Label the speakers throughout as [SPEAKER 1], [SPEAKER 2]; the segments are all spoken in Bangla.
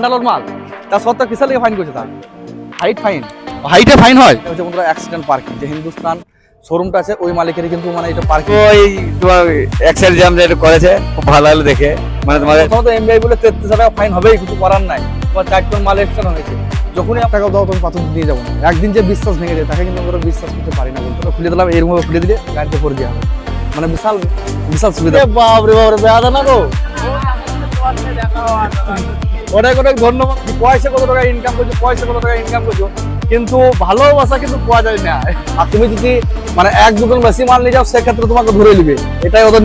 [SPEAKER 1] আন্ডালোর মাল। তা সত্ত্বেও কিসের লেগে ফাইন করছে তা হাইট ফাইন হাইটে ফাইন হয়? হচ্ছে বন্ধুরা অ্যাক্সিডেন্ট পার্কিং যে হিন্দুস্তান শোরুমটা আছে ওই মালিকেরই কিন্তু মানে এটা পার্কিং
[SPEAKER 2] ওই তোমার এক্সেল জ্যাম যেটা করেছে খুব ভালো লাগল দেখে। মানে তোমাদের
[SPEAKER 1] প্রথমত এমবিআই বলে তেত্রিশ হাজার টাকা ফাইন হবেই কিছু করার নাই। তোমার চার টন মাল এক্সট্রা হয়েছে। যখনই টাকা দাও তুমি পাথর দিয়ে যাব না। একদিন যে বিশ্বাস ভেঙে যায় তাকে কিন্তু আমরা বিশ্বাস করতে পারি না। বলতে খুলে দিলাম এরকম ভাবে খুলে দিলে গাড়িতে করে দেওয়া হবে। মানে বিশাল বিশাল সুবিধা। বাপরে বাপরে বেয়াদা না গো? অনেক অনেক ধন্যবাদ পয়সা কত টাকা ইনকাম করছ, পয়সা কত টাকা ইনকাম করছ, কিন্তু ভালোবাসা কিন্তু পাওয়া যায় না। আর তুমি যদি মানে এক দুজন বেশি মাল নিয়ে যাও, সেক্ষেত্রে তোমাকে ধরে নিবে। এটাই ওদের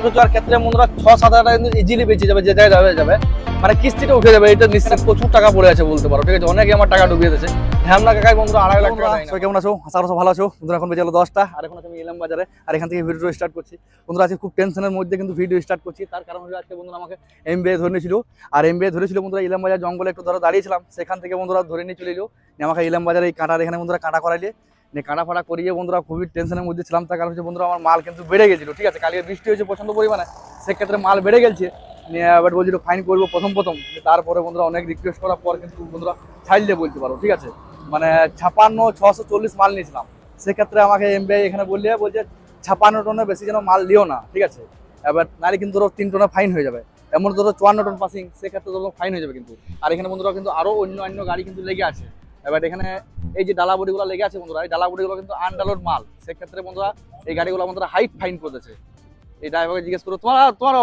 [SPEAKER 1] আর ক্ষেত্রে মনে ছ, সাত হাজার টাকা ইজিলি বেঁচে যাবে, যে জায়গায় যাবে যাবে। মানে কিস্তিটা উঠে যাবে, এটা নিশ্চিত প্রচুর টাকা পড়ে আছে বলতে পারো, ঠিক আছে? অনেকে আমার টাকা ডুবিয়ে দিয়েছে। কাকাই, বন্ধুরা, আড়াই লাখ টাকা কেমন আছো? ভালো আছো। এখন বেজে দশটা। আর এখন আমি এলাম বাজারে, আর এখান থেকে ভিডিও স্টার্ট করছি। বন্ধুরা, আজকে খুব টেনশনের মধ্যে কিন্তু ভিডিও স্টার্ট করছি। তার কারণ হলো আজকে বন্ধুরা আমাকে এমবিএ ধরে নিয়েছিল আর এমবিএ ধরেছিল, বন্ধুরা ইলাম বাজার জঙ্গলে একটু ধরো দাঁড়িয়েছিলাম। সেখান থেকে বন্ধুরা ধরে নিয়ে চলে এলো। আমাকে ইলাম বাজারে এই কাঁটার এখানে বন্ধুরা কাঁটা করাইলে। নিয়ে কাঁটা করিয়ে বন্ধুরা খুবই টেনশনের মধ্যে ছিলাম, তার কারণ হচ্ছে বন্ধুরা আমার মাল কিন্তু বেড়ে গেছিল, ঠিক আছে? কালকে বৃষ্টি হয়েছে প্রচণ্ড পরিমাণে, সেক্ষেত্রে মাল বেড়ে গেছে এবার বলছিল ফাইন করব প্রথম প্রথম। তারপরে বন্ধুরা অনেক রিকোয়েস্ট করার পর কিন্তু বন্ধুরা ছাড়লে বলতে পারো, ঠিক আছে? মানে ছাপান্ন, ছশো চল্লিশ মাল নিয়েছিলাম। সেক্ষেত্রে আমাকে এমবিআই এখানে বললে, বলছে, ছাপান্ন টনের বেশি যেন মাল লিও না, ঠিক আছে? এবার নারী কিন্তু ধরো তিন টনের ফাইন হয়ে যাবে। এমন ধরো চুয়ান্ন টন পাসিং সেক্ষেত্রে ধরো ফাইন হয়ে যাবে কিন্তু। আর এখানে বন্ধুরা কিন্তু আরও অন্য অন্য গাড়ি কিন্তু লেগে আছে। এবার এখানে এই যে ডালা বডিগুলো লেগে আছে বন্ধুরা, এই ডালা বডিগুলো কিন্তু আনডালোর মাল। সেক্ষেত্রে বন্ধুরা, এই গাড়িগুলো বন্ধুরা হাইট ফাইন করেছে এই ড্রাইভারকে জিজ্ঞেস করো, তোমার তোমার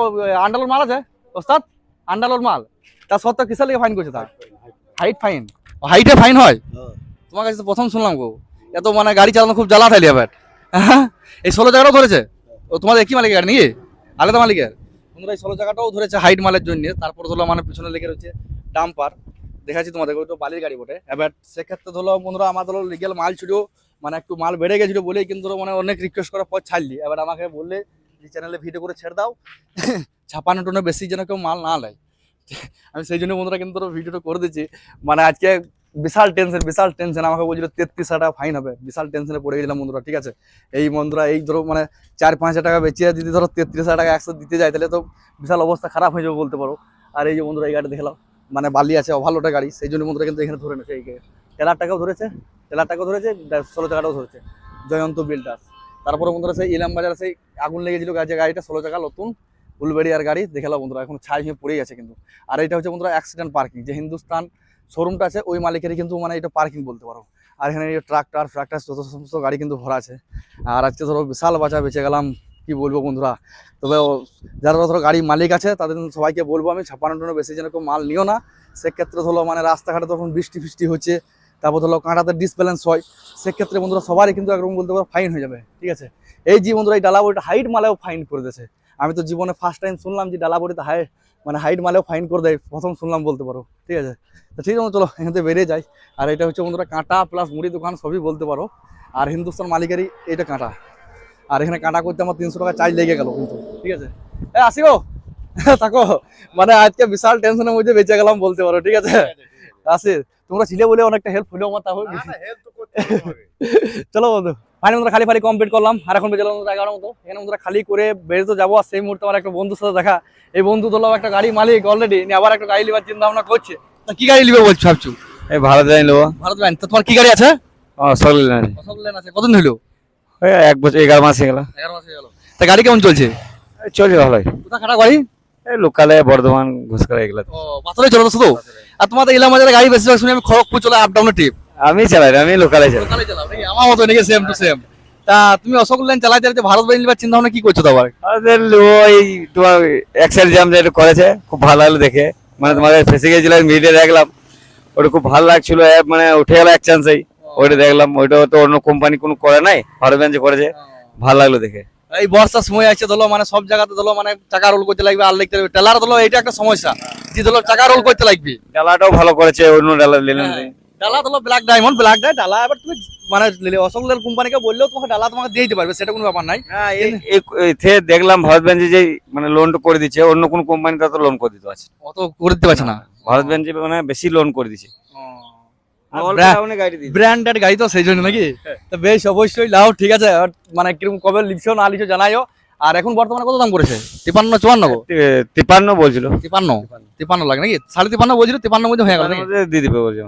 [SPEAKER 1] আন্ডালোর মাল আছে? ওস্তাদ আন্ডালোর মাল। তা সত্ত্বেও কিসের লেগে ফাইন করেছে তা? হাইট ফাইন হাইটে ফাইন হয়? তোমার কাছে প্রথম শুনলাম গো। এত মানে গাড়ি চালানো খুব জ্বালা থাইলি এবার। এই ষোলো জায়গাটাও ধরেছে? ও, তোমাদের কি মালিকের গাড়ি নাকি? আলাদা মালিকের? বন্ধুরা, এই ষোলো জায়গাটাও ধরেছে হাইট মালের জন্য। তারপর ধরো মানে পিছনে লেগে রয়েছে ডাম্পার দেখাচ্ছি তোমাদের, ওই তো বালির গাড়ি বটে। এবার সেক্ষেত্রে ধরো বন্ধুরা, আমার ধরো লিগেল মাল ছিল মানে একটু মাল বেড়ে গেছিল বলেই কিন্তু মানে অনেক রিকোয়েস্ট করার পর ছাড়লি। এবার আমাকে বললে যে চ্যানেলে ভিডিও করে ছেড়ে দাও, ছাপানো টনের বেশি যেন কেউ মাল না নেয়। আমি সেই জন্য বন্ধুরা কিন্তু ভিডিওটা করে দিচ্ছি। মানে আজকে বিশাল টেনশন বিশাল টেনশন আমাকে বলছিল, তেত্রিশ হাজার টাকা ফাইন হবে। বিশাল টেনশনে পড়ে গেছিলাম বন্ধুরা, ঠিক আছে? এই বন্ধুরা, এই ধরো মানে চার পাঁচ হাজার টাকা বেঁচে যদি ধরো তেত্রিশ হাজার টাকা একশো দিতে যায়, তাহলে তো বিশাল অবস্থা খারাপ হয়ে যাবে বলতে পারো। আর এই যে বন্ধুরা, এই গাড়ি দেখলাম মানে বালি আছে ওভারলোডের গাড়ি, সেই জন্য বন্ধুরা কিন্তু এখানে ধরে নেছে এই টেলার টাকাও ধরেছে টেলার টাকাও ধরেছে ষোলো টাকাটাও ধরেছে। জয়ন্ত বিল্ডার্স। তারপরে বন্ধুরা সেই ইলাম বাজারে সেই আগুন লেগেছিল, যে গাড়িটা ষোলো টাকা নতুন, উলবেড়িয়ার গাড়ি দেখলাম বন্ধুরা, এখন ছাই হয়ে পড়েই আছে কিন্তু। আর এটা হচ্ছে বন্ধুরা অ্যাক্সিডেন্ট পার্কিং যে হিন্দুস্তান শোরুমটা আছে, ওই মালিকেরই কিন্তু মানে এটা পার্কিং বলতে পারো। আর এখানে ট্রাক্টর ফ্রাক্টার যত সমস্ত গাড়ি কিন্তু ভরা আছে। আর আজকে ধরো বিশাল বাঁচা বেঁচে গেলাম। কি বলব বন্ধুরা? তবে যারা ধরো গাড়ির মালিক আছে, তাদের সবাইকে বলব আমি ছাপান্ন টনের বেশি যেন কেউ মাল নিও না। সেক্ষেত্রে ধরো মানে রাস্তাঘাটে তখন বৃষ্টি ফিষ্টি হচ্ছে, তারপর ধরো কাঁটাতে ডিসব্যালেন্স হয়। সেক্ষেত্রে বন্ধুরা সবারই কিন্তু একরকম বলতে পারো ফাইন হয়ে যাবে, ঠিক আছে? এই যে বন্ধুরা এই ডালা বইটা হাইট মালেও ফাইন করে দিয়েছে। আমি তো জীবনে ফার্স্ট টাইম শুনলাম যে ডালা বড়িতে হাই মানে হাইট মালেও ফাইন করে দেয়, প্রথম শুনলাম বলতে পারো, ঠিক আছে? তো ঠিক আছে, চলো, এখান থেকে বেরিয়ে যাই। আর এটা হচ্ছে বন্ধুরা কাঁটা প্লাস মুড়ি দোকান সবই বলতে পারো। আর হিন্দুস্তান মালিকেরই এটা কাঁটা। আর এখানে কাটা করতে আমার তিনশো টাকা চার্জ লেগে গেল কিন্তু। ঠিক আছে? এ আসি গো থাকো। মানে আজকে বিশাল টেনশনের মধ্যে বেঁচে গেলাম বলতে পারো ঠিক আছে? আসি তোমরা ছিলে বলে অনেকটা হেল্প হলো আমার তাহলে চলো বন্ধু। ফাইনাল বন্ধুরা খালি ফালি কমপ্লিট করলাম। আর এখন বেজে এগারো মতো। এখানে খালি করে বেরিয়ে তো যাব। আর সেই মুহূর্তে আমার একটা বন্ধুর সাথে দেখা। এই বন্ধু ধরলাম একটা গাড়ি মালিক অলরেডি নিয়ে আবার একটা গাড়ি নেবার চিন্তা ভাবনা করছে। তা কি গাড়ি নিবে বলছো ভাবছ?
[SPEAKER 2] এই নেব।
[SPEAKER 1] ভারত ব্যান্ড তো তোমার কি গাড়ি আছে?
[SPEAKER 2] ও
[SPEAKER 1] অশোক লেন আছে। কতদিন
[SPEAKER 2] ওই এক বছর এগারো মাস হয়ে গেল।
[SPEAKER 1] এগারো মাস হয়ে গেল। তা গাড়ি কেমন চলছে?
[SPEAKER 2] চলছে ভালোই।
[SPEAKER 1] কোথা খারাপ গাড়ি?
[SPEAKER 2] এই লোকালে বর্ধমান ঘুষকরা এগুলো।
[SPEAKER 1] ও পাথরে চলো তো শুধু? আর তোমাদের ইলাম বাজারে গাড়ি বেশিরভাগ শুনে আমি খড়গপুর চলে আপ ডাউনের ট্রিপ
[SPEAKER 2] আমি চালাই আমি লোকালে চালাই।
[SPEAKER 1] লোকালে চালাও আমার মতো নাকি সেম টু সেম তা তুমি অশোক লেন চালাতে চালাতে ভারত বাহিনী নিবার চিন্তা ভাবনা কি করছ তো আবার?
[SPEAKER 2] আমাদের ওই তোমার এক্সেল জ্যাম যেটা করেছে খুব ভালো লাগল দেখে। মানে তোমাদের ফেসে গেছিলাম ভিডিও দেখলাম। ওটা খুব ভালো লাগছিল মানে উঠে গেল এক চান্সেই ওইটা দেখলাম ওইটা তো অন্য কোম্পানি কোনো করে নাই ভারত ব্যাঞ্চে করেছে ভালো লাগল দেখে।
[SPEAKER 1] এই বর্ষার সময় আছে ধরো মানে সব জায়গাতে ধরো মানে টাকা রোল করতে লাগবে আর লিখতে লাগবে। টেলার ধরো এটা একটা সমস্যা। যে ধরো টাকা রোল করতে লাগবে।
[SPEAKER 2] ডালাটাও ভালো করেছে অন্য ডালা নিলেন
[SPEAKER 1] হ্যাঁ। ডালা ধরো ব্ল্যাক ডায়মন্ড ব্ল্যাক ডাই ডালা এবার তুমি মানে অশোকলের কোম্পানিকে বললেও তোমাকে ডালা তোমাকে দিয়ে দিতে পারবে সেটা কোনো ব্যাপার নাই।
[SPEAKER 2] হ্যাঁ দেখলাম ভারত ব্যাঞ্চে যে মানে লোনটা করে দিচ্ছে অন্য কোন কোম্পানি তো লোন করে দিতে পারছে
[SPEAKER 1] অত করে দিতে পারছে না।
[SPEAKER 2] ভারত ব্যাঞ্চে মানে বেশি লোন করে দিচ্ছে।
[SPEAKER 1] ব্র্যান্ডেড গাড়ি তো সেই জন্য নাকি? তো বেশ অবশ্যই লাও ঠিক আছে। মানে কীরকম কবে লিখছো না লিখছো জানাইও। আর এখন বর্তমানে কত দাম করেছে তিপান্ন চুয়ান্ন গো?
[SPEAKER 2] তি- তিপ্পান্ন বলছিল।
[SPEAKER 1] তিপান্ন? তিপান্ন। লাগে নাকি? সাড়ে তিপান্ন বলছিল তিপান্ন মধ্যে হয়ে গেল
[SPEAKER 2] দিয়ে দিবে বলছে।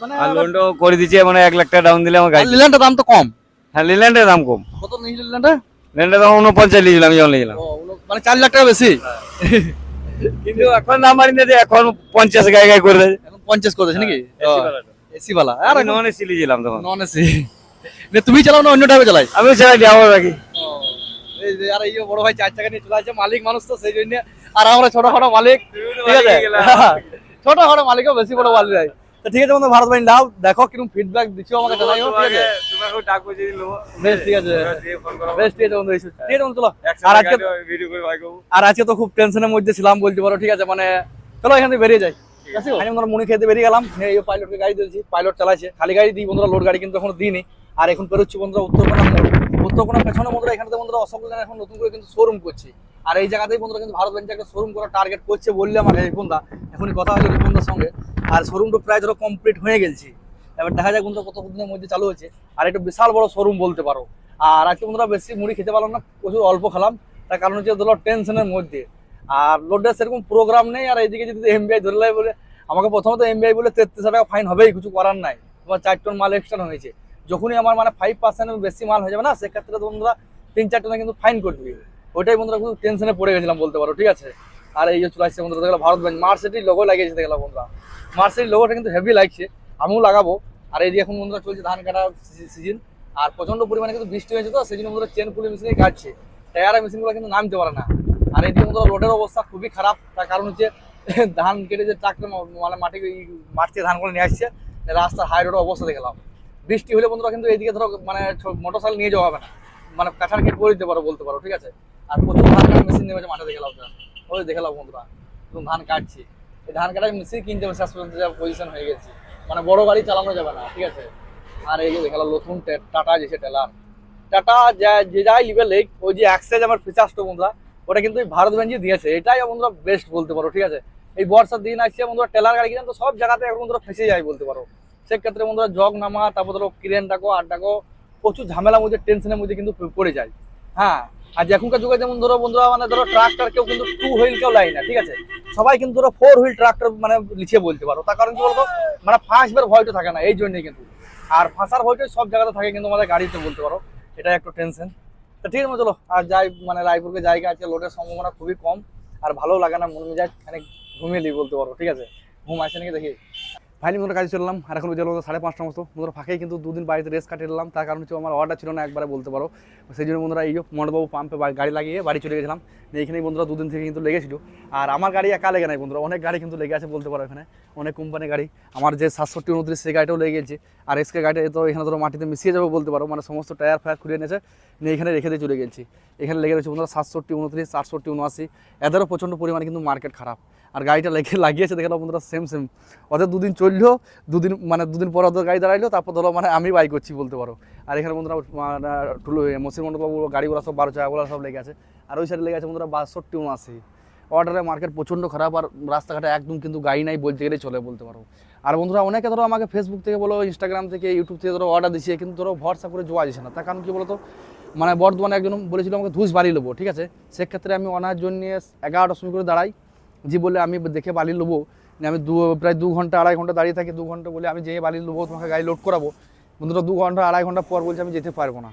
[SPEAKER 1] মানে
[SPEAKER 2] আর লোনটাও করে দিচ্ছে মানে এক লাখ টাকা ডাউন দিলে আমার গাড়ি।
[SPEAKER 1] লিল্যান্ডের দাম তো কম।
[SPEAKER 2] হ্যাঁ লিল্যান্ডের দাম কম।
[SPEAKER 1] কত নিয়েছিল লিল্যান্ডটা
[SPEAKER 2] লিল্যান্ডের দাম উনপঞ্চাশ নিয়েছিলাম আমি যখন নিয়েছিলাম।
[SPEAKER 1] মানে চার লাখ টাকা বেশি?
[SPEAKER 2] কিন্তু এখন দাম দিয়েছে এখন পঞ্চাশ গায়ে গায়ে করে দেয়।
[SPEAKER 1] পঞ্চাশ করেছে নাকি? এসি বালা আর
[SPEAKER 2] নন এসি নিয়েছিলাম তখন।
[SPEAKER 1] নন এসি তুমি চালাও না অন্য চালাই
[SPEAKER 2] আমি নাকি
[SPEAKER 1] এই আর এই বড় ভাই চার চাকা নিয়ে চলে আসছে মালিক মানুষ তো সেই জন্য। আর আমরা ছোট খাটো মালিক ঠিক আছে? ছোট খাটো মালিকও বেশি বড় মালিক নাই। তো ঠিক আছে বন্ধু ভারত ভাই নাও দেখো কীরকম ফিডব্যাক আমাকে জানাইও ঠিক আছে? বেশ ঠিক আছে। বেশ ঠিক আছে বন্ধু ঠিক আছে বন্ধু চলো। আর আজকে আর আজকে তো খুব টেনশনের মধ্যে ছিলাম বলতে পারো ঠিক আছে? মানে চলো এখান থেকে বেরিয়ে যাই। ঠিক খেতে বেরিয়ে গেলাম। এই পাইলটকে গাড়ি দিয়েছি পাইলট খালি গাড়ি বন্ধুরা লোড গাড়ি কিন্তু এখনও আর এখন বন্ধুরা উত্তরকোনা উত্তরকোনা এখানে এখন নতুন করে কিন্তু শোরুম করছি। আর এই জায়গাতেই বন্ধুরা কিন্তু শোরুম টার্গেট করছে বললে রিপনদা এখনই কথা সঙ্গে। আর শোরুমটা প্রায় ধরো কমপ্লিট হয়ে গেছে এবার দেখা যাক বন্ধুরা কত দিনের মধ্যে চালু হচ্ছে আর একটা বিশাল বড় শোরুম বলতে পারো। আর আজকে বন্ধুরা বেশি মুড়ি খেতে পারলাম না, প্রচুর অল্প খেলাম। তার কারণ হচ্ছে ধরো টেনশনের মধ্যে। আর লোডের সেরকম প্রোগ্রাম নেই, আর এইদিকে যদি এমবিআই ধরে লাই বলে, আমাকে প্রথমত এমবিআই বলে তেত্রিশ টাকা ফাইন হবেই, কিছু করার নাই। তোমার চার টন মাল এক্সট্রা হয়েছে। যখনই আমার মানে ফাইভ পার্সেন্ট বেশি মাল হয়ে যাবে না, সেক্ষেত্রে বন্ধুরা তিন চার টনে কিন্তু ফাইন করে দিবে। ওইটাই বন্ধুরা খুব টেনশনে পড়ে গেছিলাম, বলতে পারো, ঠিক আছে? আর এই যে চলে আসছে বন্ধুরা, দেখলাম ভারত ব্যাংক মার্সিটির লোগো লাগিয়েছে, দেখলাম বন্ধুরা। মার্সিটির লোগোটা কিন্তু হেভি লাগছে, আমিও লাগাবো। আর এই যে এখন বন্ধুরা চলছে ধান কাটার সিজন আর প্রচণ্ড পরিমাণে কিন্তু বৃষ্টি হয়েছে তো, সেই জন্য বন্ধুরা চেন পুলি মেশিনে কাটছে। টায়ার মেশিনগুলো কিন্তু নামতে পারে না। আর এইদিকে বন্ধুরা রোডের অবস্থা খুবই খারাপ। তার কারণ হচ্ছে, ধান কেটে যে ট্রাক্টর মানে মাটি মাঠ থেকে ধানগুলো নিয়ে আসছে, রাস্তার হাই রোডের অবস্থা দেখলাম। বৃষ্টি হলে বন্ধুরা কিন্তু এইদিকে ধরো মানে মোটর সাইকেল নিয়ে যাওয়া হবে না। মানে কাছাড় খেট করে দিতে পারো, বলতে পারো, ঠিক আছে? আর প্রচুর ধান কাটার মেশিন নেমেছে মাঠে দেখে লাভ ওই দেখে বন্ধুরা একদম ধান কাটছি। এই ধান কাটার মেশিন কিনতে হবে শেষ পর্যন্ত পজিশন হয়ে গেছে। মানে বড় গাড়ি চালানো যাবে না, ঠিক আছে? আর এই যে দেখালাম নতুন টাটা যেছে টেলার। টাটা যে যাই লিবে লেক, ওই যে অ্যাক্সেজ আমার ফিচার্সটা বন্ধুরা ওটা কিন্তু ভারত ব্যাঞ্জি দিয়েছে। এটাই বন্ধুরা বেস্ট বলতে পারো, ঠিক আছে? এই বর্ষার দিন আসছে বন্ধুরা টেলার গাড়ি কিনেন তো সব জায়গাতে এখন বন্ধুরা ফেসে যায় বলতে পারো। সেক্ষেত্রে বন্ধুরা জগ নামা, তারপর ধরো ক্রেন ডাকো, আর ডাকো, প্রচুর ঝামেলার মধ্যে টেনশনের মধ্যে কিন্তু পড়ে যায়। হ্যাঁ আর এখনকার যুগে যেমন ধরো বন্ধুরা মানে ধরো ট্রাক্টর কেউ কিন্তু টু হুইল কেউ লাই না, ঠিক আছে? সবাই কিন্তু ধরো ফোর হুইল ট্রাক্টর মানে লিখে বলতে পারো। তার কারণ কি বলতো? মানে ফাঁসবার ভয়টা থাকে না, এই জন্যই কিন্তু। আর ফাঁসার ভয়টা সব জায়গাতে থাকে কিন্তু আমাদের গাড়িতে বলতে পারো। এটা একটু টেনশন ঠিক আছে চলো। আর যাই মানে রায়পুরকে জায়গা আছে লোডের সম্ভাবনা খুবই কম। আর ভালো লাগে না মন যায় খানিক ঘুমিয়ে দিই বলতে পারব ঠিক আছে? ঘুম আসে নাকি দেখি? ফাইনালি মোটর কাজে চললাম। আর এখন বেজে সাড়ে পাঁচটা মতো। মোটর ফাঁকেই কিন্তু দুদিন বাড়িতে রেস্ট কাটিয়ে নিলাম তার কারণ হচ্ছে আমার অর্ডার ছিল না, একবারে বলতে পারো। সেই জন্য বন্ধুরা, এই মন্ডবাবু পাম্পে গাড়ি লাগিয়ে বাড়ি চলে গেছিলাম। এইখানেই বন্ধুরা দুদিন থেকে কিন্তু লেগেছিল। আর আমার গাড়ি একা লেগে নাই বন্ধুরা, অনেক গাড়ি কিন্তু লেগে আছে বলতে পারো এখানে। অনেক কোম্পানির গাড়ি। আমার যে সাতষট্টি, উনত্রিশ, সেই গাড়িটাও লেগে গেছে। আর এসকে গাড়িটা তো এখানে ধরো মাটিতে মিশিয়ে যাবে বলতে পারো। মানে সমস্ত টায়ার ফায়ার খুলে এনেছে। নিয়ে এখানে রেখে দিয়ে চলে গেছি। এখানে লেগে রয়েছে বন্ধুরা সাতষট্টি, উনত্রিশ, আটষট্টি, উনআশি। এদেরও প্রচণ্ড পরিমাণে কিন্তু মার্কেট খারাপ। আর গাড়িটা লেগে লাগিয়েছে, দেখে বন্ধুরা সেম সেম ওদের দুদিন চলল, দুদিন মানে দুদিন পর ওদের গাড়ি দাঁড়াইলো, তারপর ধরো মানে আমি বাই করছি বলতে পারো। আর এখানে বন্ধুরা মানে টুলু, মসির মন্ডলবাবু গাড়িগুলো সব বারো চাকাগুলো সব লেগে আছে। আর ওই সাইডে লেগে আছে বন্ধুরা বাষট্টি উনআশি অর্ডারের মার্কেট প্রচণ্ড খারাপ, আর রাস্তাঘাটে একদম কিন্তু গাড়ি নাই, বলতে গেলেই চলে বলতে পারো। আর বন্ধুরা, অনেকে ধরো আমাকে ফেসবুক থেকে বলো ইনস্টাগ্রাম থেকে ইউটিউব থেকে ধরো অর্ডার দিচ্ছে কিন্তু ধরো ভরসা করে যাওয়া যাচ্ছে না। তার কারণ কি বলতো? মানে বর্ধমানে একজন বলেছিল আমাকে ধুস বাড়ি নেব ঠিক আছে? সেক্ষেত্রে আমি ওনার জন্য এগারোটার সময় করে দাঁড়াই। জি বলে আমি দেখে বালি নেব আমি দু, প্রায় দু ঘণ্টা, আড়াই ঘণ্টা দাঁড়িয়ে থাকি, দু ঘণ্টা বলে আমি যেয়ে বালি নেব তোমাকে গাড়ি লোড করাবো। বন্ধুরা, দু ঘণ্টা, আড়াই ঘণ্টা পর বলছে আমি যেতে পারব না।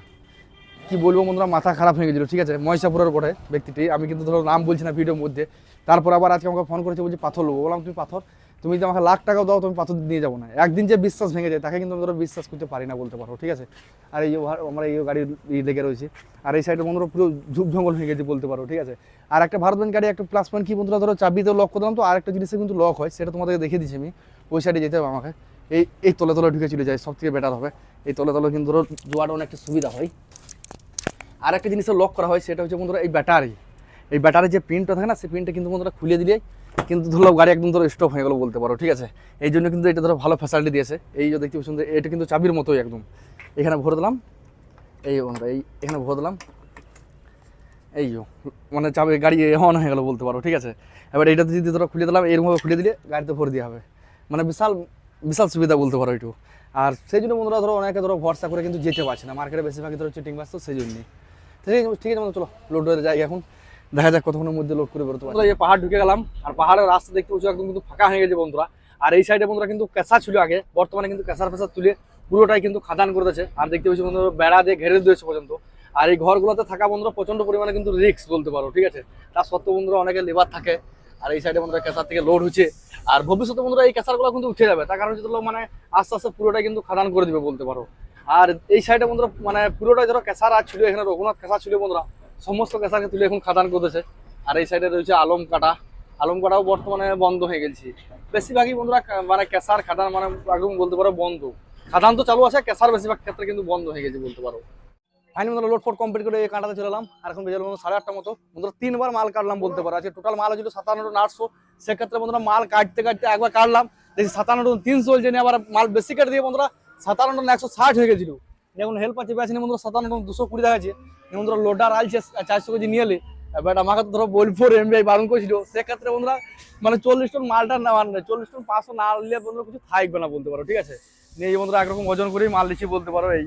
[SPEAKER 1] কি বলব বন্ধুরা, মাথা খারাপ হয়ে গেছিল, ঠিক আছে? মহিষাপুরের পরে ব্যক্তিটি, আমি কিন্তু ধরো নাম বলছি না ভিডিওর মধ্যে। তারপর আবার আজকে আমাকে ফোন করেছে, বলছি পাথর নেব বললাম, তুমি পাথর? তুমি যদি আমাকে লাখ টাকাও দাও তুমি পাথর নিয়ে যাব না। একদিন যে বিশ্বাস ভেঙে যায়, তাকে কিন্তু আমি ধরো বিশ্বাস করতে পারি না বলতে পারো ঠিক আছে? আর এই আমার এই গাড়ি লেগে রয়েছে, আর এই সাইডে বন্ধুরা পুরো ঝুপ জঙ্গল হয়ে গেছে বলতে পারো, ঠিক আছে? আর একটা ভারত গাড়ি, একটা প্লাস পয়েন্ট কি বন্ধুরা, ধরো চাবিতে লক করে দিলাম তো আরেকটা জিনিসে কিন্তু লক হয়, সেটা তোমাদেরকে দেখিয়ে দিচ্ছি আমি। ওই সাইডে যেতে হবে আমাকে। এই এই তলে তলে ঢুকে চলে যায় সব থেকে বেটার হবে। এই তলে তলে কিন্তু ধরো জোয়াটা অনেকটা সুবিধা হয়। আর একটা জিনিসে লক করা হয়, সেটা হচ্ছে বন্ধুরা এই ব্যাটারি এই ব্যাটারির যে পিনটা থাকে না, সেই পিনটা কিন্তু বন্ধুরা খুলে দিলে কিন্তু ধরো গাড়ি একদম ধরো স্টপ হয়ে গেলো বলতে পারো, ঠিক আছে? এই জন্য কিন্তু এটা ধরো ভালো ফ্যাসিলিটি দিয়েছে। এই যে দেখতে পাচ্ছেন এটা কিন্তু চাবির মতোই একদম। এখানে ভরে দিলাম। এই এই এখানে ভরে দিলাম। এই মানে চাবি, গাড়ি অন হয়ে গেলো বলতে পারো, ঠিক আছে? এবার এটা যদি ধরো খুলে দিলাম, এরকমভাবে খুলে দিলে গাড়িতে ভরে দেওয়া হবে। মানে বিশাল বিশাল সুবিধা বলতে পারো একটু আর সেই জন্য বন্ধুরা ধরো অনেকে ধরো ভরসা করে কিন্তু যেতে পারছে না। মার্কেটে বেশিরভাগই ধরো চিটিং বাস তো সেই জন্যই। ঠিক আছে ঠিক আছে চলো লোড যাই এখন। দেখা যাক কতক্ষণের মধ্যে লোড করে বেরোতে পারি। পাহাড় ঢুকে গেলাম, আর পাহাড়ের রাস্তা দেখতে পাচ্ছি, একদম কিন্তু ফাঁকা হয়ে গেছে বন্ধুরা। আর এই সাইডে বন্ধুরা কিন্তু কেঁচা ছিল আগে, বর্তমানে কিন্তু কেঁচার ফেসার তুলে পুরোটাই কিন্তু খাদান করে দিয়েছে। আর দেখতে পাচ্ছি বন্ধুরা, বেড়া দিয়ে ঘেরে দিয়েছে পর্যন্ত। আর এই ঘরগুলোতে থাকা বন্ধুরা প্রচণ্ড পরিমাণে কিন্তু রিক্স বলতে পারো, ঠিক আছে? তার সত্ত্বেও বন্ধুরা অনেকে লেবার থাকে, আর এই সাইডে বন্ধুরা কেঁচার থেকে লোড হচ্ছে। আর ভবিষ্যতে বন্ধুরা, এই কেঁচারগুলো কিন্তু উঠে যাবে, তার কারণ হচ্ছে মানে আস্তে আস্তে পুরোটাই কিন্তু খাদান করে দিবে বলতে পারো। আর এই সাইডে বন্ধুরা মানে পুরোটাই ধরো কেঁচার আর ছিল, এখানে রঘুনাথ কেঁচা ছিল বন্ধুরা। সমস্ত কেঁচাকে তুলে এখন খাদান করতেছে আর এই সাইডে রয়েছে আলম কাটা। আলম কাটাও বর্তমানে বন্ধ হয়ে গেছে। বেশিরভাগই বন্ধুরা মানে কেঁচার খাদান মানে একদম বলতে পারো বন্ধ। খাদান তো চালু আছে কেঁচার বেশিরভাগ ক্ষেত্রে কিন্তু বন্ধ হয়ে গেছে বলতে পারো। ফাইনালি বন্ধুরা লোড ফোট কমপ্লিট করে এই কাঁটাতে চলে এলাম। আর এখন বেজে সাড়ে আটটা মতো। বন্ধুরা, তিনবার মাল কাটলাম বলতে পারো। আজকে টোটাল মাল হচ্ছিল সাতান্ন আটশো সেক্ষেত্রে বন্ধুরা মাল কাটতে কাটতে একবার কাটলাম। দেখি সাতান্ন তিনশো চলছে আবার মাল বেশি কেটে দিয়ে বন্ধুরা সাতান্ন একশো ষাট হয়ে গেছিল। এখন হেল্প আছে? পেয়েছি বন্ধুরা সাতান্ন দুশো কুড়ি দেখাচ্ছে বন্ধুরা লোডার আলছে চারশো কেজি নিয়ে এলে। এবার আমাকে তো ধরো বোলপুর এমবিআই বারণ করেছিল। সেক্ষেত্রে বন্ধুরা মানে চল্লিশ টন মালটা না মানে চল্লিশ টন পাঁচশো না নিলে বন্ধুরা কিছু থাকবে না বলতে পারো, ঠিক আছে? নিয়ে বন্ধুরা একরকম ওজন করেই মাল দিচ্ছি বলতে পারো, এই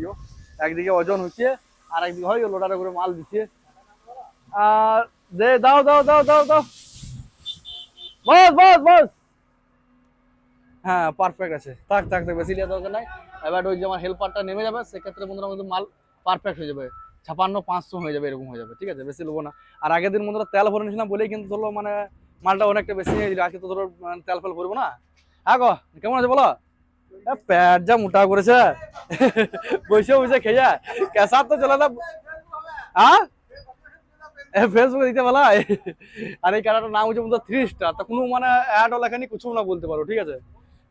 [SPEAKER 1] একদিকে ওজন হচ্ছে, আর একদিকে হয় লোডারে করে মাল দিচ্ছে। আর দে, দাও দাও দাও দাও দাও। বস বস বস। হ্যাঁ পারফেক্ট আছে। থাক থাক থাক, বেশি দরকার নাই। এবার ওই যে আমার হেল্পারটা নেমে যাবে, সেক্ষেত্রে বন্ধুরা কিন্তু মাল পারফেক্ট হয়ে যাবে। ছাপান্ন পাঁচশো হয়ে যাবে, এরকম হয়ে যাবে, ঠিক আছে? বেশি নেব না। আর আগের দিন বন্ধুরা তেল ভরে নিয়েছিলাম বলেই কিন্তু ধরো মানে মালটা অনেকটা বেশি হয়ে আজকে তো ধরো মানে তেল ফেল ভরবো না? হ্যাঁ গো, কেমন আছে বলো? প্যাট যা মোটা করেছে। বসে বসে খেয়ে কেসার তো চলে হ্যাঁ ফেসবুকে দিতে বলা আর এই ক্যারাটার নাম হচ্ছে থ্রি স্টার তা কোনো মানে অ্যাডও লেখানি কিছু না বলতে পারো, ঠিক আছে?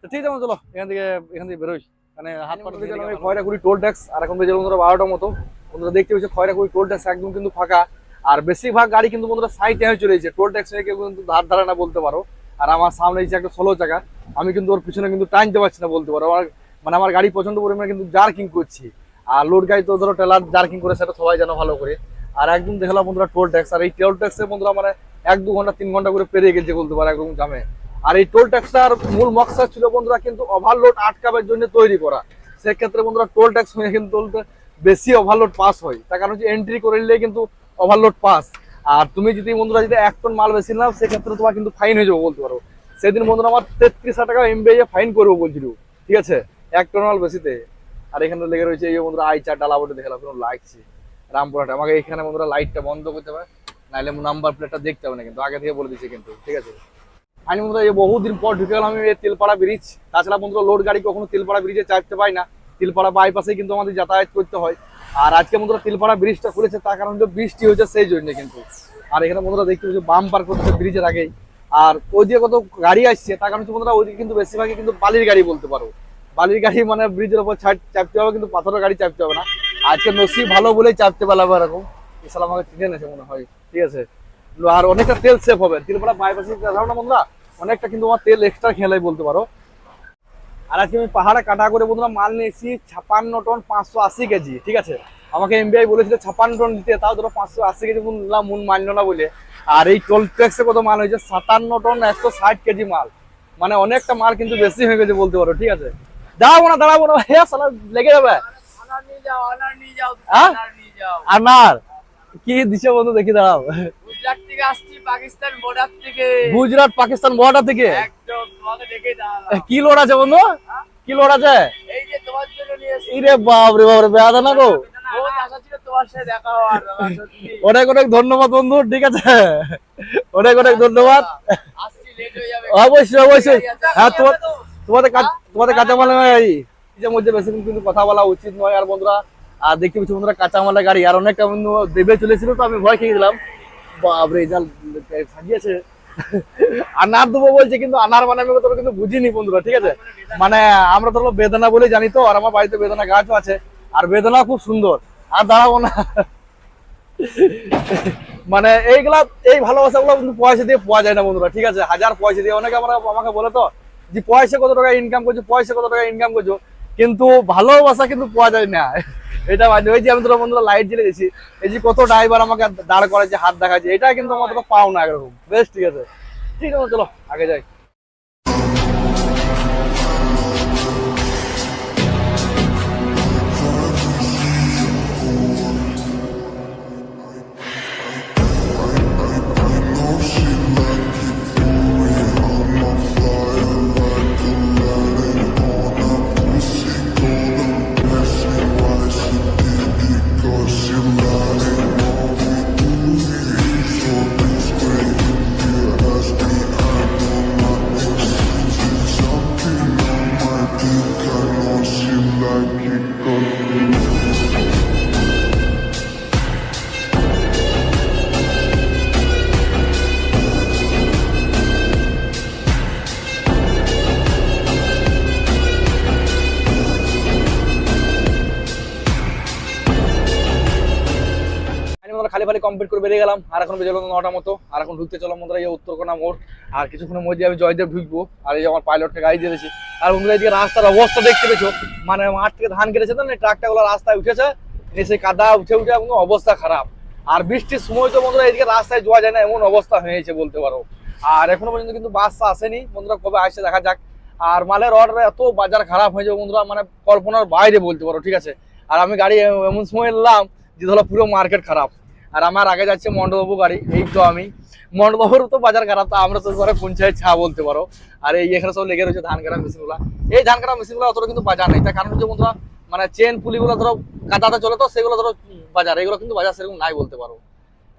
[SPEAKER 1] তো ঠিক আছে চলো, এখান থেকে এখান থেকে বেরোই। মানে হাত পাটা দিয়ে গেলাম খয়রাকুড়ি টোল ট্যাক্স আর এখন বেজে বন্ধুরা বারোটার মতো বন্ধুরা দেখতে পাচ্ছি খয়রাকুড়ি টোল ট্যাক্স একদম কিন্তু ফাঁকা। আর বেশিরভাগ গাড়ি কিন্তু বন্ধুরা সাইডে হয়ে চলে যাচ্ছে টোল ট্যাক্স হয়ে কেউ কিন্তু ধার ধারে না বলতে পারো। আর আমার সামনে যে একটা ষোলো চাকা আমি কিন্তু ওর পিছনে কিন্তু টানতে পারছি না বলতে পারো। আমার মানে আমার গাড়ি প্রচণ্ড পরিমাণে কিন্তু জার্কিং করছি। আর লোড গাড়ি তো ধরো টেলার জার্কিং করে সেটা সবাই জানো ভালো করে। আর একদম দেখলাম বন্ধুরা টোল ট্যাক্স আর এই টোল ট্যাক্সে বন্ধুরা মানে এক দু ঘণ্টা তিন ঘণ্টা করে পেরিয়ে গেছে বলতে পারো একদম জামে। আর এই টোল ট্যাক্সটার মূল মকসাদ ছিল বন্ধুরা কিন্তু ওভারলোড আটকাবার জন্য তৈরি করা। সেক্ষেত্রে বন্ধুরা টোল ট্যাক্স হয়ে কিন্তু বেশি ওভারলোড পাস হয়। তার কারণ হচ্ছে এন্ট্রি করে নিলে কিন্তু ওভারলোড পাস আর তুমি যদি বন্ধুরা যদি এক টন মাল বেশি নাও, সেক্ষেত্রে তোমার কিন্তু ফাইন হয়ে যাব বলতে পারো। সেদিন বন্ধুরা আমার তেত্রিশ হাজার টাকা এমবিআই ফাইন করব বলছিল। ঠিক আছে? এক টন মাল বেশিতে। আর এখানে লেগে রয়েছে এই বন্ধুরা আই চার ডালা বটে দেখলাম, কোনো লাগছে রামপুরহাট। আমাকে এখানে বন্ধুরা লাইটটা বন্ধ করতে হবে। নাহলে নাম্বার প্লেটটা দেখতে হবে না কিন্তু, আগে থেকে বলে দিচ্ছে কিন্তু। ঠিক আছে? আমি বন্ধুরা এই বহুদিন পর ঢুকে গেলাম আমি তেলপাড়া ব্রিজ তাছাড়া বন্ধুরা লোড গাড়ি কখনো তেলপাড়া ব্রিজে চাপতে পাই না। তেলপাড়া বাইপাসে কিন্তু আমাদের যাতায়াত করতে হয়। আর আজকে বন্ধুরা তেলপাড়া ব্রিজটা খুলেছে, তার কারণ বৃষ্টি হয়েছে সেই জন্য কিন্তু। আর এখানে বন্ধুরা দেখতে পাচ্ছি, বাম পার করতেছে ব্রিজের আগেই। আর ওইদিকে কত গাড়ি আসছে, তার কারণ বন্ধুরা ওইদিকে কিন্তু বেশিরভাগই কিন্তু বালির গাড়ি বলতে পারো। বালির গাড়ি মানে ব্রিজের ওপর চাপতে হবে কিন্তু পাথরের গাড়ি চাপতে হবে না। আজকে নসিব ভালো বলেই চাপতে পারলাম এরকম। ইসলাম আমাকে চিনে নেছে মনে হয়, ঠিক আছে? আর অনেকটা তেল সেভ হবে। তিলপাড়া বাইপাসে না বন্ধুরা অনেকটা কিন্তু আমার তেল এক্সট্রা খেলাই বলতে পারো। আর আজকে আমি পাহাড়ে কাটা করে বন্ধুরা মাল নিয়েছি ছাপান্ন টন পাঁচশো আশি কেজি ঠিক আছে? আমাকে এমবিআই বলেছিল ছাপান্ন টন দিতে তাও ধরো পাঁচশো আশি কেজি বললাম মন মানলো না বলে। আর এই টোল ট্যাক্সে কত মাল হয়েছে? সাতান্ন টন একশো ষাট কেজি মাল। মানে অনেকটা মাল কিন্তু বেশি হয়ে গেছে বলতে পারো ঠিক আছে? দাঁড়াবো না দাঁড়াবো না হ্যাঁ সালা লেগে যাবে। আনার? কি দিছে বন্ধু দেখি দাঁড়াও।
[SPEAKER 3] গুজরাট থেকে আসছি পাকিস্তান বর্ডার থেকে।
[SPEAKER 1] গুজরাট পাকিস্তান বর্ডার থেকে?
[SPEAKER 3] একদম তোমাকে দেখে দাঁড়ালাম।
[SPEAKER 1] কি লোড আছে বন্ধু? কি লোড আছে?
[SPEAKER 3] এই যে তোমার জন্য নিয়ে এসেছি।
[SPEAKER 1] ইরে বাপ রে বাপ রে বেয়াদা না গো। অনেক অনেক ধন্যবাদ বন্ধু ঠিক আছে? অনেক অনেক ধন্যবাদ।
[SPEAKER 3] হয়ে
[SPEAKER 1] অবশ্যই অবশ্যই। হ্যাঁ তোমার তোমাদের তোমাদের কাঁচামাল নিজের মধ্যে বেশি কিন্তু কথা বলা উচিত নয় আর বন্ধুরা আর দেখতে পাচ্ছি বন্ধুরা কাঁচামালের গাড়ি। আর অনেকটা বন্ধু দেবে চলেছিল তো আমি ভয় খেয়ে আনার দেবো বলছে, কিন্তু আনার মানে আমি তোরা কিন্তু বুঝিনি বন্ধুরা, ঠিক আছে? মানে আমরা ধরো বেদনা বলে জানি তো, আর আমার বাড়িতে বেদনা গাছও আছে, আর বেদনা খুব সুন্দর। আর দাঁড়াবো না। মানে এইগুলা, এই ভালোবাসা গুলো কিন্তু পয়সা দিয়ে পাওয়া যায় না বন্ধুরা, ঠিক আছে? হাজার পয়সা দিয়ে, অনেকে আমরা আমাকে বলে তো, যে পয়সা কত টাকা ইনকাম করছ, পয়সা কত টাকা ইনকাম করছ? কিন্তু ভালোবাসা কিন্তু পাওয়া যায় না। এটা মানে ওই যে আমি তোরা বন্ধুরা লাইট জ্বেলে দিয়েছি, এই যে কত ড্রাইভার আমাকে দাঁড় করে যে হাত দেখাচ্ছে এটা কিন্তু আমার পাও না এরকম বেশ, ঠিক আছে। ঠিক আছে, চলো, আগে যাই। কমপ্লিট করে বেরিয়ে গেলাম। আর এখন বেজে নটা মতো। আর এখন ঢুকতে চলো বন্ধুরা উত্তরকোনা মোড়। আর কিছুক্ষণের মধ্যে আমি জয়দেব ঢুকবো। আর এই যে আমার পাইলটকে গাড়ি দিয়ে দিয়েছি। আর বন্ধুরা এইদিকে রাস্তার অবস্থা দেখতে পেয়েছ? মানে মাঠ থেকে ধান কেটেছে তো ট্রাকটা গুলো রাস্তায় উঠেছে। এসে কাদা উঠে উঠে একদম অবস্থা খারাপ। আর বৃষ্টির সময় তো বন্ধুরা এইদিকে রাস্তায় যাওয়া যায় না, এমন অবস্থা হয়েছে বলতে পারো। আর এখনও পর্যন্ত কিন্তু বাসটা আসেনি। বন্ধুরা, কবে আসছে দেখা যাক। আর মালের অর্ডার এত বাজার খারাপ হয়েছে বন্ধুরা মানে কল্পনার বাইরে বলতে পারো, ঠিক আছে? আর আমি গাড়ি এমন সময় এলাম যে ধরো পুরো মার্কেট খারাপ। আর আমার আগে যাচ্ছে মন্ডবাবু গাড়ি এই তো আমি। মন্ডবাবুর তো বাজার খারাপ, তা আমরা তো ঘরে পঞ্চায়েত ছা বলতে পারো। আর এই এখানে সব লেগে রয়েছে ধান কাটা মেশিনগুলো। এই ধান কাটা মেশিনগুলো অতটা কিন্তু বাজার নেই। তার কারণ হচ্ছে বন্ধুরা মানে চেন পুলিগুলো ধরো কাদাতে চলে তো, সেগুলো ধরো বাজার। এগুলো কিন্তু বাজার সেরকম নাই বলতে পারো।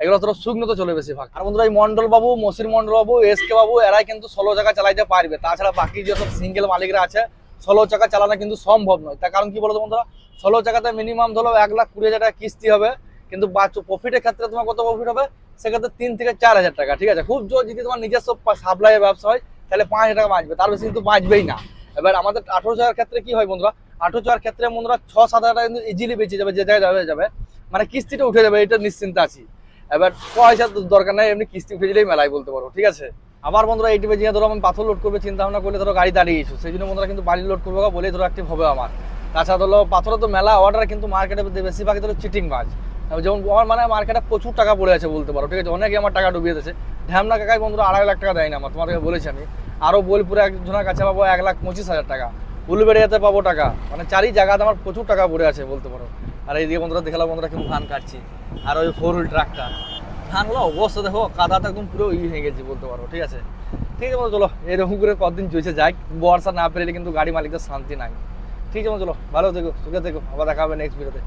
[SPEAKER 1] এগুলো ধরো শুকনো তো চলে বেশিরভাগ। আর বন্ধুরা, এই মন্ডল বাবু মসির মন্ডল বাবু এস কে বাবু এরাই কিন্তু ষোলো চাকা চালাইতে পারবে। তাছাড়া বাকি যেসব সিঙ্গেল মালিকরা আছে, ষোলো চাকা চালানো কিন্তু সম্ভব নয়। তার কারণ কি বলতো বন্ধুরা, ষোলো চাকাতে মিনিমাম ধরো এক লাখ কুড়ি হাজার টাকা কিস্তি হবে। কিন্তু প্রফিটের ক্ষেত্রে তোমার কত প্রফিট হবে? সেক্ষেত্রে তিন থেকে চার হাজার টাকা, ঠিক আছে? খুব জোর যদি তোমার নিজস্ব সাপ্লাইয়ের ব্যবসা হয়, তাহলে পাঁচ হাজার টাকা বাঁচবে। তার বেশি কিন্তু বাঁচবেই না। এবার আমাদের আঠেরো চাকার ক্ষেত্রে কি হয় বন্ধুরা? আঠেরো চাকার ক্ষেত্রে বন্ধুরা ছ, সাত হাজার টাকা কিন্তু ইজিলি বেঁচে যাবে, যে জায়গায় যাবে যাবে। মানে কিস্তিটা উঠে যাবে, এটা নিশ্চিন্ত আছি। এবার পয়সা দরকার নাই, এমনি কিস্তি উঠে গেলেই মেলায় বলতে পারো, ঠিক আছে? আবার বন্ধুরা এইটি বেজে ধরো আমি পাথর লোড করবে, চিন্তা ভাবনা করলে ধরো গাড়ি দাঁড়িয়ে গেছো। সেই জন্য বন্ধুরা কিন্তু বাড়ি লোড করব বলেই ধরো অ্যাক্টিভ হবে আমার। তাছাড়া ধরো পাথরে তো মেলা অর্ডার কিন্তু মার্কেটে বেশিরভাগ ধরো চিটিং মাছ যেমন আমার মানে মার্কেটে প্রচুর টাকা পড়ে আছে বলতে পারো, ঠিক আছে? অনেকে আমার টাকা ডুবিয়ে দিয়েছে। ঢ্যামনা কাকাই বন্ধুরা আড়াই লাখ টাকা দেয় না আমার, তোমাদেরকে বলেছি আমি। আরও বোলপুরে একজনের কাছে পাবো এক লাখ পঁচিশ হাজার টাকা। উলুবেড়িয়াতে পাবো টাকা। মানে চারি জায়গাতে আমার প্রচুর টাকা পড়ে আছে বলতে পারো। আর এইদিকে বন্ধুরা দেখলাম বন্ধুরা কিন্তু ধান কাটছি। আর ওই ফোর হুইল ট্রাকটা ধানগুলো অবস্থা দেখো কাদাটা একদম পুরো ই হয়ে গেছে বলতে পারো, ঠিক আছে? ঠিক আছে বন্ধু চলো, এরকম করে কতদিন চলছে, যাই বর্ষা না পেরে কিন্তু গাড়ি মালিকদের শান্তি নাই। ঠিক আছে চলো, ভালো থেকো, সুখে থেকো, আবার দেখা হবে নেক্সট ভিডিওতে